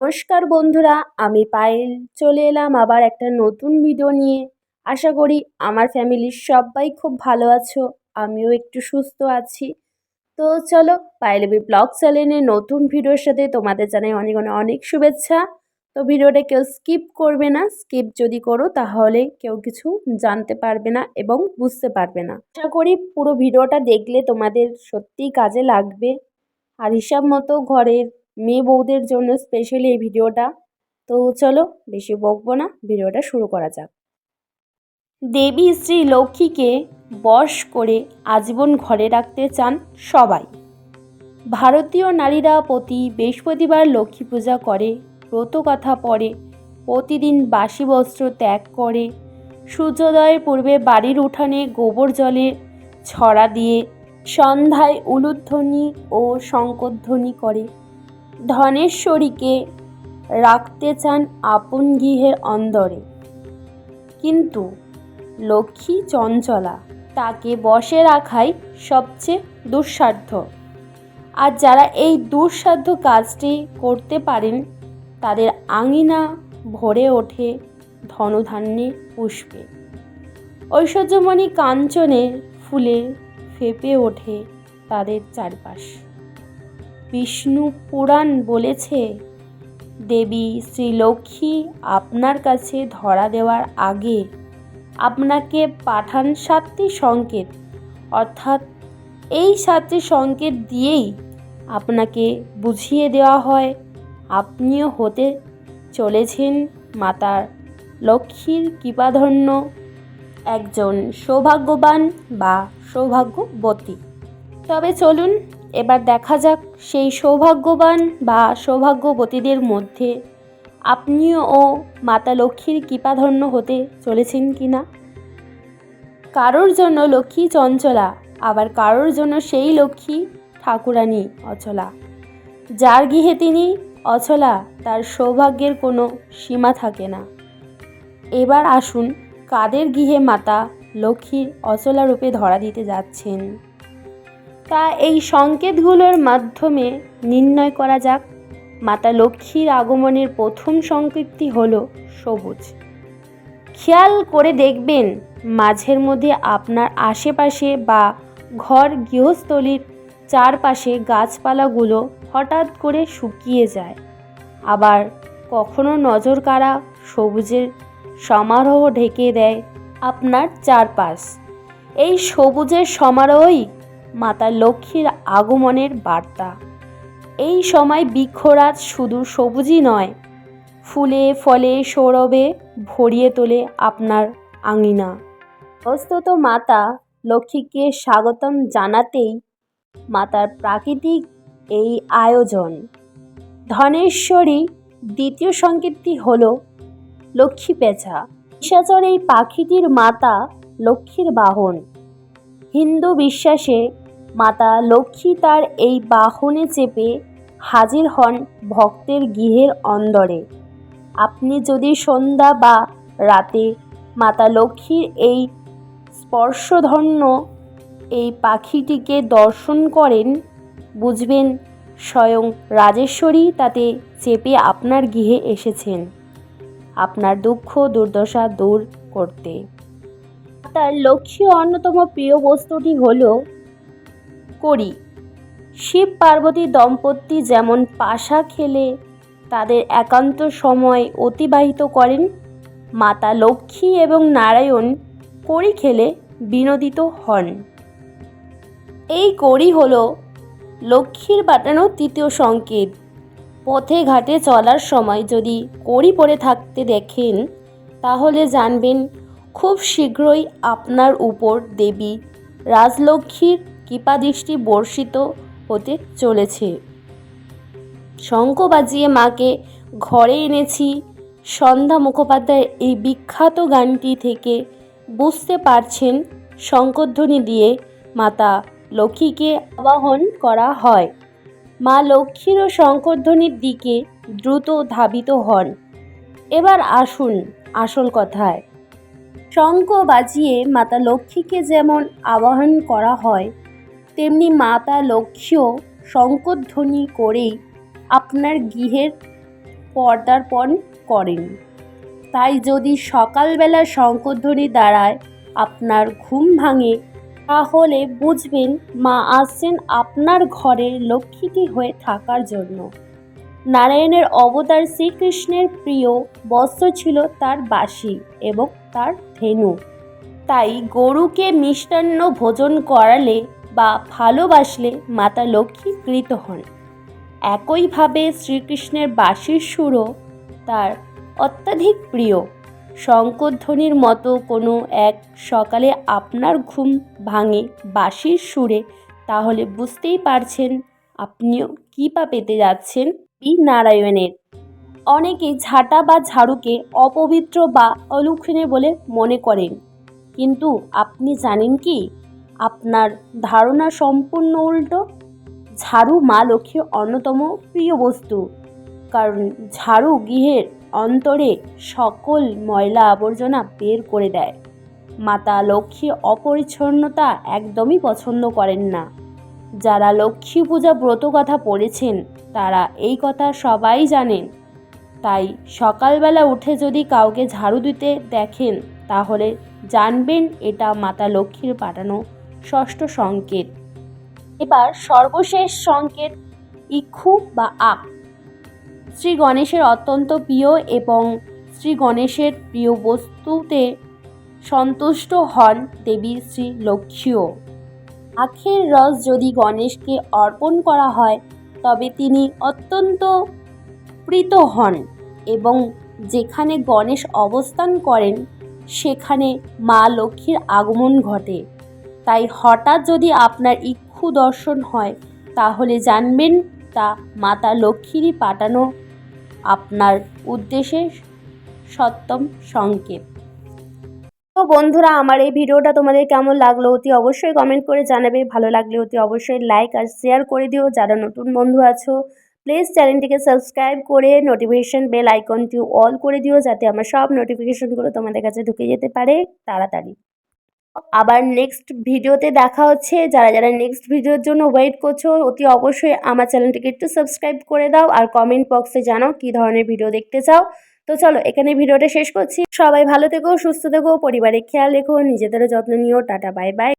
নমস্কার বন্ধুরা, আমি পায়েল। চলে এলাম আবার একটা নতুন ভিডিও নিয়ে। আশা করি আমার ফ্যামিলির সবাই খুব ভালো আছো, আমিও একটু সুস্থ আছি। তো চলো পায়েলবি ব্লগ চ্যানেলে নতুন ভিডিওর সাথে তোমাদের জানাই অনেক অনেক অনেক শুভেচ্ছা। তো ভিডিওটা কেউ স্কিপ করবে না স্কিপ যদি করো তাহলে কেউ কিছু জানতে পারবে না এবং বুঝতে পারবে না। আশা করি পুরো ভিডিওটা দেখলে তোমাদের সত্যিই কাজে লাগবে। আর হিসাব মতো ঘরের মেয়ে বউদের জন্য স্পেশালি এই ভিডিওটা। তো চলো বেশি বকবো না, ভিডিওটা শুরু করা যাক। দেবী শ্রী লক্ষ্মীকে বশ করে আজীবন ঘরে রাখতে চান সবাই। ভারতীয় নারীরা প্রতি বৃহস্পতিবার লক্ষ্মী পূজা করে, ব্রতকথা পড়ে, প্রতিদিন বাসি বস্ত্র ত্যাগ করে, সূর্যোদয়ের পূর্বে বাড়ির উঠানে গোবর জলে ছড়া দিয়ে সন্ধ্যায় উলুধ্বনি ও শঙ্করধ্বনি করে। ধনেশ্বরীকে রাখতে চান আপন গৃহের অন্দরে। কিন্তু লক্ষ্মী চঞ্চলা তাকে বসে রাখাই সবচেয়ে দুঃসাধ্য। আর যারা এই দুঃসাধ্য কাজটি করতে পারেন, তাদের আঙিনা ভরে ওঠে ধনধান্যে পুষ্পে। ঐশ্বর্যমণি কাঞ্চনের ফুলে ফেপে ওঠে তাদের চারপাশ। বিষ্ণু পুরাণ বলেছে, দেবী শ্রীলক্ষ্মী আপনার কাছে ধরা দেওয়ার আগে আপনাকে পাঠান সাতটি সংকেত। অর্থাৎ এই সাতটি সংকেত দিয়েই আপনাকে বুঝিয়ে দেওয়া হয়, আপনিও হতে চলেছেন মাতার লক্ষ্মীর কৃপাধন্য একজন সৌভাগ্যবান বা সৌভাগ্যবতী। তবে চলুন এবার দেখা যাক সেই সৌভাগ্যবান বা সৌভাগ্যবতীদের মধ্যে আপনিও ও মাতা লক্ষ্মীর কৃপাধন্য হতে চলেছেন কি না কারোর জন্য লক্ষ্মী চঞ্চলা, আবার কারোর জন্য সেই লক্ষ্মী ঠাকুরানী অচলা। যার গৃহে তিনি অচলা, তার সৌভাগ্যের কোনো সীমা থাকে না। এবার আসুন, কাদের গৃহে মাতা লক্ষ্মীর অচলা রূপে ধরা দিতে যাচ্ছেন? তা এই সংকেতগুলোর মাধ্যমে নির্ণয় করা যাক। মাতা লক্ষ্মীর আগমনের প্রথম সংকেতটি হল সবুজ। খেয়াল করে দেখবেন, মাঝের মধ্যে আপনার আশেপাশে বা ঘর গৃহস্থলীর চারপাশে গাছপালাগুলো হঠাৎ করে শুকিয়ে যায়। আবার কখনো নজর কাড়া সবুজের সমারোহ ঢেকে দেয় আপনার চারপাশ। এই সবুজের সমারোহই মাতা লক্ষ্মীর আগমনের বার্তা। এই সময় বৃক্ষরাজ শুধু সবুজই নয়, ফুলে, ফলে, সৌরভে ভরিয়ে তোলে আপনার আঙিনা। বস্তুত মাতা লক্ষ্মীকে স্বাগতম জানাতেই মাতার প্রাকৃতিক এই আয়োজন। ধনেশ্বরী দ্বিতীয় সংকেতটি হল লক্ষ্মী পেঁচা। নিশাচর এই পাখিটির মাতা লক্ষ্মীর বাহন। হিন্দু বিশ্বাসে মাতা লক্ষ্মী তার এই বাহনে চেপে হাজির হন ভক্তের গৃহের অন্দরে। আপনি যদি সন্ধ্যা বা রাতে মাতা লক্ষ্মীর এই স্পর্শধন্য এই পাখিটিকে দর্শন করেন, বুঝবেন স্বয়ং রাজেশ্বরী তাতে চেপে আপনার গৃহে এসেছেন। আপনার দুঃখ দুর্দশা দূর করতে। তার লক্ষ্মী অন্যতম প্রিয় বস্তুটি হল করি শিব পার্বতী দম্পতি যেমন পাশা খেলে, তাদের একান্ত সময় অতিবাহিত করেন। মাতা লক্ষ্মী এবং নারায়ণ কড়ি খেলে বিনোদিত হন। এই কড়ি হল লক্ষ্মীর বাটানো তৃতীয় সংকেত। পথে ঘাটে চলার সময় যদি কড়ি পরে থাকতে দেখেন, তাহলে জানবেন খুব শীঘ্রই আপনার উপর দেবী রাজলক্ষ্মীর কৃপাদৃষ্টি বর্ষিত হতে চলেছে। শঙ্খ বাজিয়ে মাকে ঘরে এনেছি। সন্ধ্যা মুখোপাধ্যায়ের এই বিখ্যাত গানটি থেকে বুঝতে পারছেন শঙ্করধ্বনি দিয়ে মাতা লক্ষ্মীকে আবাহন করা হয়। মা লক্ষ্মীর ও শঙ্করধ্বনির দিকে দ্রুত ধাবিত হন। এবার আসুন আসল কথায়। শঙ্খ বাজিয়ে মাতা লক্ষ্মীকে যেমন আবাহন করা হয়, তেমনি মাতা লক্ষ্মীও শঙ্করধ্বনি করেই আপনার গৃহের পর্দার্পণ করেন। তাই যদি সকালবেলা শঙ্করধ্বনি দ্বারায় আপনার ঘুম ভাঙে, তাহলে বুঝবেন মা আসছেন আপনার ঘরে লক্ষ্মীটি হয়ে থাকার জন্য। নারায়ণের অবতার শ্রীকৃষ্ণের প্রিয় বস্ত্র ছিল তার বাঁশি এবং তার ধেনু তাই গরুকে মিষ্টান্ন ভোজন করালে বা ভালোবাসলে মাতা লক্ষ্মী কৃত হন। একইভাবে শ্রীকৃষ্ণের বাঁশির সুরও তার অত্যাধিক প্রিয়। শঙ্করধ্বনির মতো কোনো এক সকালে আপনার ঘুম ভাঙে বাঁশির সুরে, তাহলে বুঝতেই পারছেন আপনিও কী বা পেতে যাচ্ছেন এই নারায়ণের। অনেকে ঝাঁটা বা ঝাড়ুকে অপবিত্র বা অলক্ষণে বলে মনে করেন। কিন্তু আপনি জানেন কি? আপনার ধারণা সম্পূর্ণ উল্টো। ঝাড়ু মা লক্ষ্মীর অন্যতম প্রিয় বস্তু। কারণ ঝাড়ু গৃহের অন্তরে সকল ময়লা আবর্জনা বের করে দেয়। মাতা লক্ষ্মী অপরিচ্ছন্নতা একদমই পছন্দ করেন না। যারা লক্ষ্মী পূজা ব্রত কথা পড়েছেন, তারা এই কথা সবাই জানেন। তাই সকালবেলা উঠে যদি কাউকে ঝাড়ু দিতে দেখেন, তাহলে জানবেন এটা মাতা লক্ষ্মীর পাঠানো ষষ্ঠ সংকেত। এবার সর্বশেষ সংকেত, ইক্ষু বা আক শ্রী গণেশের অত্যন্ত প্রিয় এবং শ্রী গণেশের প্রিয় বস্তুতে সন্তুষ্ট হন দেবী শ্রী লক্ষ্মীও। আখের রস যদি গণেশকে অর্পণ করা হয়, তবে তিনি অত্যন্ত প্রীত হন এবং যেখানে গণেশ অবস্থান করেন, সেখানে মা লক্ষ্মীর আগমন ঘটে। তাই হঠাৎ যদি আপনার ইক্ষু দর্শন হয়, তাহলে জানবেন তা মাতা লক্ষ্মীরই পাঠানো আপনার উদ্দেশ্যে সপ্তম সংকেত। তো বন্ধুরা, আমার এই ভিডিওটা তোমাদের কেমন লাগল অতি অবশ্যই কমেন্ট করে জানাবে। ভালো লাগলে অতি অবশ্যই লাইক আর শেয়ার করে দিও। যারা নতুন বন্ধু আছো প্লিজ চ্যানেলটিকে সাবস্ক্রাইব করে নোটিফিকেশান বেল আইকনটি অল করে দিও, যাতে আমার সব নোটিফিকেশানগুলো তোমাদের কাছে ঢুকে যেতে পারে তাড়াতাড়ি। আবার নেক্সট ভিডিওতে দেখা হচ্ছে। যারা যারা নেক্সট ভিডিওর জন্য ওয়েট করছ, অতি অবশ্যই আমার চ্যানেলটিকে একটু সাবস্ক্রাইব করে দাও আর কমেন্ট বক্সে জানাও কী ধরনের ভিডিও দেখতে চাও। তো চলো, এখানে ভিডিওটা শেষ করছি। সবাই ভালো থেকো, সুস্থ থেকো, পরিবারের খেয়াল রেখো, নিজেদেরও যত্ন নিও, টাটা, বাই বাই।